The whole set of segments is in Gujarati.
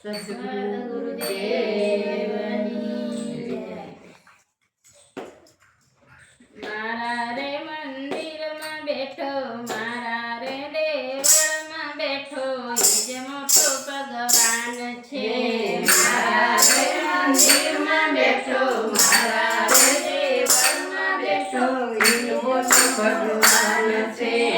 गुरुदेवी मारा रन्दिरमा बेठो मारा रेवमा बेठोज भगवान छे मन्दिरमा बेठो मारा रेवमा बेठोट भ छे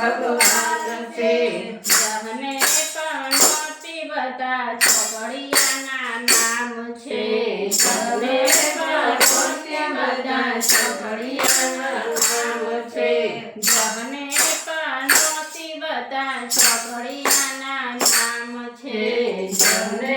ભગવાન છે જહને પણ મુસીબતા છોકડિયાના નામ છે જહને પણ મુસીબતા છોકડિયાના નામ છે જહને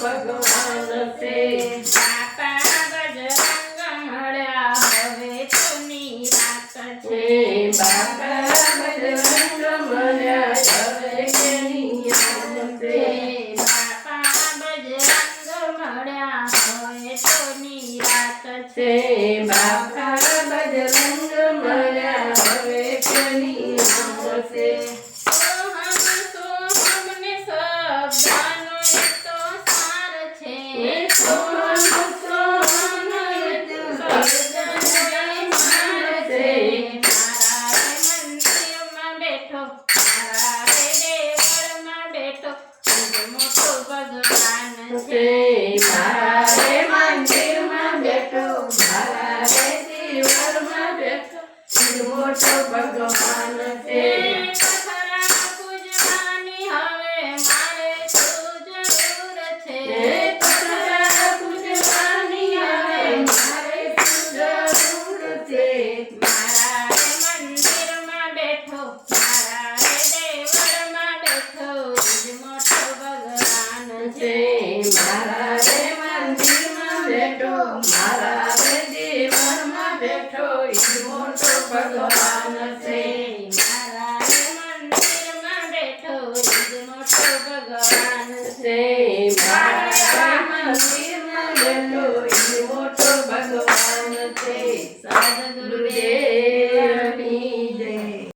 ભગવાન છે. છે મારા રે મંદિરમાં બેઠો મારા રે જીવનમાં બેઠો ઈ મોટો ભગવાન છે પથરા પૂજવાની મારા જીવનમાં બેઠો મોટો ભગવાન છે. મારા મંદિરમાં બેઠો મોટો ભગવાન છે. મારા રે મંદિરમાં